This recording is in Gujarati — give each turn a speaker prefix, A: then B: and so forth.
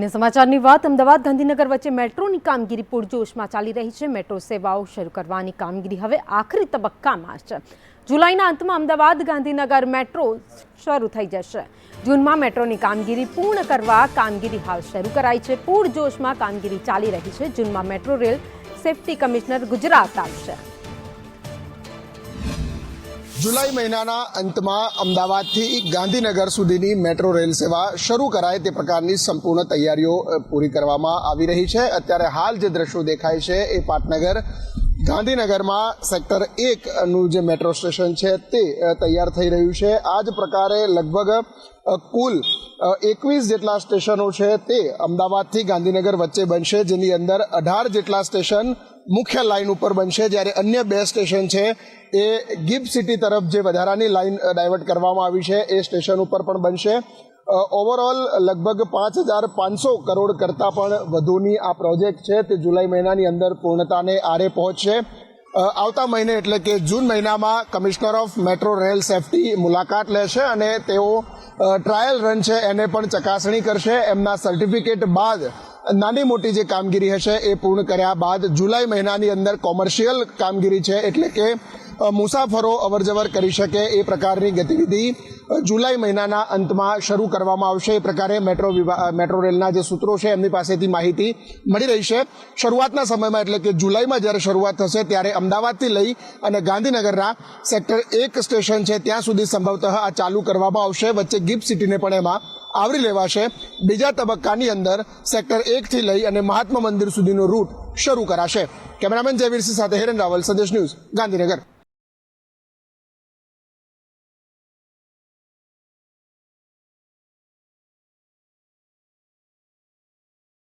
A: અન્ય સમાચારની વાત. અમદાવાદ ગાંધીનગર વચ્ચે મેટ્રોની કામગીરી પૂરજોશમાં ચાલી રહી છે. મેટ્રો સેવાઓ શરૂ કરવાની કામગીરી હવે આખરી તબક્કામાં છે. જુલાઈના અંતમાં અમદાવાદ ગાંધીનગર મેટ્રો શરૂ થઈ જશે. જૂનમાં મેટ્રોની કામગીરી પૂર્ણ કરવા કામગીરી હાલ શરૂ કરાઈ છે. પૂરજોશમાં કામગીરી ચાલી રહી છે. જૂનમાં metro rail safety commissioner Gujarat આવશે.
B: જુલાઈ મહિનાના અંતમાં અમદાવાદથી ગાંધીનગર સુધીની મેટ્રો રેલ સેવા શરૂ કરાય તે પ્રકારની સંપૂર્ણ તૈયારીઓ પૂરી કરવામાં આવી રહી છે. અત્યારે હાલ જે દ્રશ્યો દેખાય છે એ પાટનગર, ગાંધીનગરમાં સેક્ટર એકનું જે મેટ્રો સ્ટેશન છે તે તૈયાર થઈ રહ્યું છે. આ જ પ્રકારે લગભગ કુલ એકવીસ જેટલા સ્ટેશનો છે તે અમદાવાદથી ગાંધીનગર વચ્ચે બનશે, જેની અંદર અઢાર જેટલા સ્ટેશન મુખ્ય લાઇન ઉપર બનશે જ્યારે અન્ય બે સ્ટેશન છે એ ગિફ્ટ સિટી તરફ જે વધારાની લાઇન ડાયવર્ટ કરવામાં આવી છે, એ સ્ટેશન ઉપર પણ બનશે. ઓવરઓલ લગભગ પાંચ હજાર પાંચસો કરોડ કરતાં પણ વધુની આ પ્રોજેક્ટ છે. તે જુલાઈ મહિનાની અંદર પૂર્ણતાને આરે પહોંચશે. આવતા મહિને એટલે કે જૂન મહિનામાં commissioner of metro rail safety મુલાકાત લેશે અને તેઓ ટ્રાયલ રન છે, એને પણ ચકાસણી કરશે. એમના સર્ટિફિકેટ બાદ નાની મોટી જે કામગીરી હશે એ પૂર્ણ કર્યા બાદ જુલાઈ મહિનાની અંદર કોમર્શિયલ કામગીરી છે એટલે કે મુસાફરો અવરજવર કરી શકે એ પ્રકારની ગતિવિધિ જુલાઈ મહિનાના અંતમાં શરૂ કરવામાં આવશે. એ પ્રકારે મેટ્રો મેટ્રો રેલના જે સૂત્રો છે એમની પાસેથી માહિતી મળી રહી છે. શરૂઆતના સમયમાં એટલે કે જુલાઈમાં જ્યારે શરૂઆત થશે ત્યારે અમદાવાદથી લઈ અને ગાંધીનગરના સેક્ટર એક સ્ટેશન છે ત્યાં સુધી સંભવતઃ આ ચાલુ કરવામાં આવશે. વચ્ચે ગિફ્ટ સિટીને પણ એમાં આવરી લેવાશે. બીજા તબક્કાની અંદર સેક્ટર એકથી લઈ અને મહાત્મા મંદિર સુધીનો રૂટ શરૂ કરાશે. કેમેરામેન જયવીરસિંહ સાથે હેરન રાવલ સંદેશ ન્યૂઝ, ગાંધીનગર.